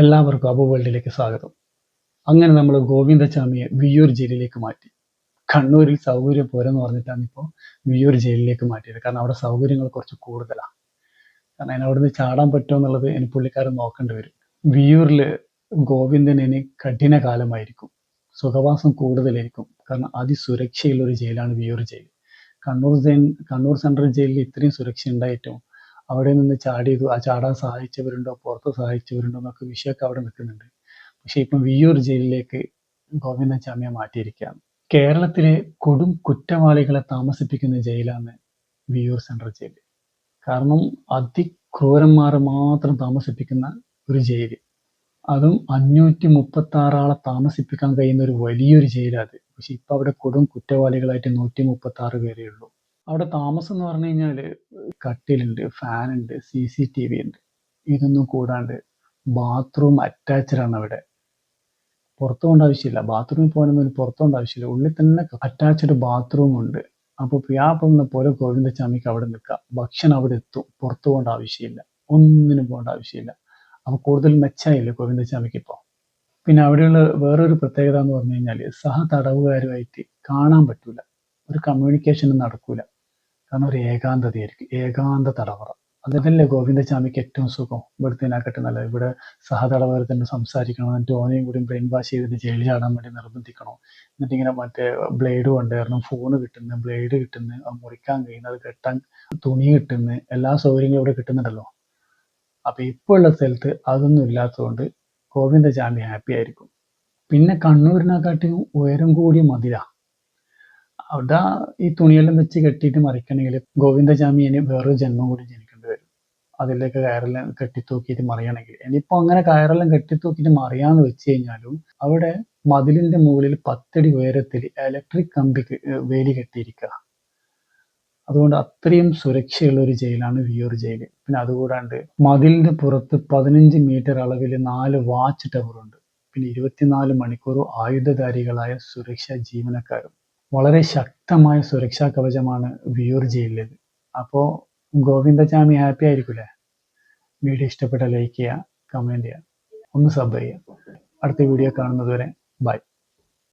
എല്ലാവർക്കും അബു വേൾഡിലേക്ക് സ്വാഗതം. അങ്ങനെ നമ്മൾ ഗോവിന്ദസ്വാമിയെ വിയൂർ ജയിലിലേക്ക് മാറ്റി. കണ്ണൂരിൽ സൗകര്യം പോരെന്ന് പറഞ്ഞിട്ടാണ് ഇപ്പോൾ വിയൂർ ജയിലിലേക്ക് മാറ്റിയത്. കാരണം അവിടെ സൗകര്യങ്ങൾ കുറച്ച് കൂടുതലാണ് കാരണം അതിന് നിന്ന് ചാടാൻ പറ്റുമോ എന്നുള്ളത് എനിക്ക് പുള്ളിക്കാരൻ നോക്കേണ്ടി വരും. വിയൂരിൽ ഗോവിന്ദന് ഇനി കഠിന കാലമായിരിക്കും. സുഖവാസം കൂടുതലായിരിക്കും. കാരണം അതിസുരക്ഷയുള്ള ഒരു ജയിലാണ് Viyyur jail. Kannur jail Kannur central ജയിലിൽ ഇത്രയും സുരക്ഷ ഉണ്ടായിട്ടും അവിടെ നിന്ന് ചാടിയത് ആ ചാടാൻ സഹായിച്ചവരുണ്ടോ പുറത്ത് സഹായിച്ചവരുണ്ടോ എന്നൊക്കെ വിഷയമൊക്കെ അവിടെ നിൽക്കുന്നുണ്ട്. പക്ഷേ ഇപ്പം വിയൂർ ജയിലിലേക്ക് ഗോവിന്ദൻ ചാമിയെ മാറ്റിയിരിക്കുകയാണ്. കേരളത്തിലെ കൊടും കുറ്റവാളികളെ താമസിപ്പിക്കുന്ന ജയിലാണ് വിയൂർ സെൻട്രൽ ജയിൽ. കാരണം അതിക്രൂരന്മാർ മാത്രം താമസിപ്പിക്കുന്ന ഒരു ജയിൽ. അതും അഞ്ഞൂറ്റി മുപ്പത്തി ആറാളെ താമസിപ്പിക്കാൻ കഴിയുന്ന ഒരു വലിയൊരു ജയിലാണ് അത്. പക്ഷെ ഇപ്പൊ അവിടെ കൊടും കുറ്റവാളികളായിട്ട് നൂറ്റി മുപ്പത്തി ആറ് പേരേ ഉള്ളൂ. അവിടെ താമസം എന്ന് പറഞ്ഞു കഴിഞ്ഞാൽ കട്ടിലുണ്ട് ഫാനുണ്ട് സി സി ടി വി ഉണ്ട്. ഇതൊന്നും കൂടാണ്ട് ബാത്റൂം അറ്റാച്ച്ഡ് ആണ് അവിടെ. പുറത്തു പോകേണ്ട ആവശ്യമില്ല. ബാത്റൂമിൽ പോകാനൊന്നും പുറത്തു പോകേണ്ട ആവശ്യമില്ല. ഉള്ളിൽ തന്നെ അറ്റാച്ച്ഡ് ബാത്റൂം ഉണ്ട്. അപ്പോൾ പ്രിയാപ്പെടുന്ന പോലെ ഗോവിന്ദച്ചാമിക്ക് അവിടെ നിൽക്കാം. ഭക്ഷണം അവിടെ എത്തും. പുറത്തു പോകേണ്ട ആവശ്യമില്ല. ഒന്നിനും പോകേണ്ട ആവശ്യമില്ല. അപ്പോൾ കൂടുതൽ മെച്ചമായില്ലേ ഗോവിന്ദച്ചാമിക്ക് ഇപ്പോൾ പിന്നെ അവിടെയുള്ള വേറൊരു പ്രത്യേകത എന്ന് പറഞ്ഞു കഴിഞ്ഞാൽ സഹ തടവുകാരുമായിട്ട് കാണാൻ പറ്റൂല. ഒരു കമ്മ്യൂണിക്കേഷനും നടക്കൂല. കാരണം ഒരു ഏകാന്തതയായിരിക്കും. ഏകാന്ത തടവറ അതല്ലേ ഗോവിന്ദസ്വാമിക്ക് ഏറ്റവും സുഖം. ഇവിടുത്തേനാക്കട്ടെ നല്ലത്. ഇവിടെ സഹതടവരെ തന്നെ സംസാരിക്കണം. എന്നിട്ട് ഓനെയും കൂടി ബ്രെയിൻ വാഷ് ചെയ്തിട്ട് ജയിലിൽ ചാടാൻ വേണ്ടി നിർബന്ധിക്കണം. എന്നിട്ട് ഇങ്ങനെ മറ്റേ ബ്ലേഡ് കൊണ്ടുവരണം. ഫോണ് കിട്ടുന്നു ബ്ലേഡ് കിട്ടുന്നു മുറിക്കാൻ കഴിയുന്നത് കെട്ടാൻ തുണി കിട്ടുന്നു എല്ലാ സൗകര്യങ്ങളും ഇവിടെ കിട്ടുന്നുണ്ടല്ലോ. അപ്പൊ ഇപ്പോൾ ഉള്ള സ്ഥലത്ത് അതൊന്നും ഇല്ലാത്തതുകൊണ്ട് ഗോവിന്ദസ്വാമി ഹാപ്പി ആയിരിക്കും. പിന്നെ കണ്ണൂരിനെക്കാട്ടിയും ഉയരം കൂടിയ മതിലാ. അവിടെ ഈ തുണിയെല്ലാം വെച്ച് കെട്ടിയിട്ട് മറിക്കണമെങ്കിൽ ഗോവിന്ദചാമിയന് വേറൊരു ജന്മം കൂടി ജനിക്കേണ്ടി വരും. അതിലേക്ക് കയറെല്ലാം കെട്ടിത്തൂക്കിയിട്ട് മറിയണമെങ്കിൽ. ഇനിയിപ്പോ അങ്ങനെ കയറെല്ലാം കെട്ടിത്തൂക്കിയിട്ട് മറിയാന്ന് വെച്ച് കഴിഞ്ഞാലും അവിടെ മതിലിന്റെ മുകളിൽ പത്തടി ഉയരത്തിൽ ഇലക്ട്രിക് കമ്പി കെ- വേലി കെട്ടിയിരിക്കുക അതുകൊണ്ട് അത്രയും സുരക്ഷയുള്ള ഒരു ജയിലാണ് വിയൂർ ജയിൽ പിന്നെ അതുകൂടാണ്ട് മതിലിന്റെ പുറത്ത് പതിനഞ്ച് മീറ്റർ അളവിൽ നാല് വാച്ച് ടവർ ഉണ്ട് പിന്നെ ഇരുപത്തിനാല് മണിക്കൂർ ആയുധധാരികളായ സുരക്ഷാ ജീവനക്കാരും വളരെ ശക്തമായ സുരക്ഷാ കവചമാണ് വിയൂർ ജയിലിലേത്. അപ്പോൾ ഗോവിന്ദചാമി ഹാപ്പി ആയിരിക്കൂലേ? വീഡിയോ ഇഷ്ടപ്പെട്ട ലൈക്ക് ചെയ്യുക കമന്റ് ചെയ്യുക ഒന്ന് സബ് ചെയ്യുക. അടുത്ത വീഡിയോ കാണുന്നതുവരെ ബൈ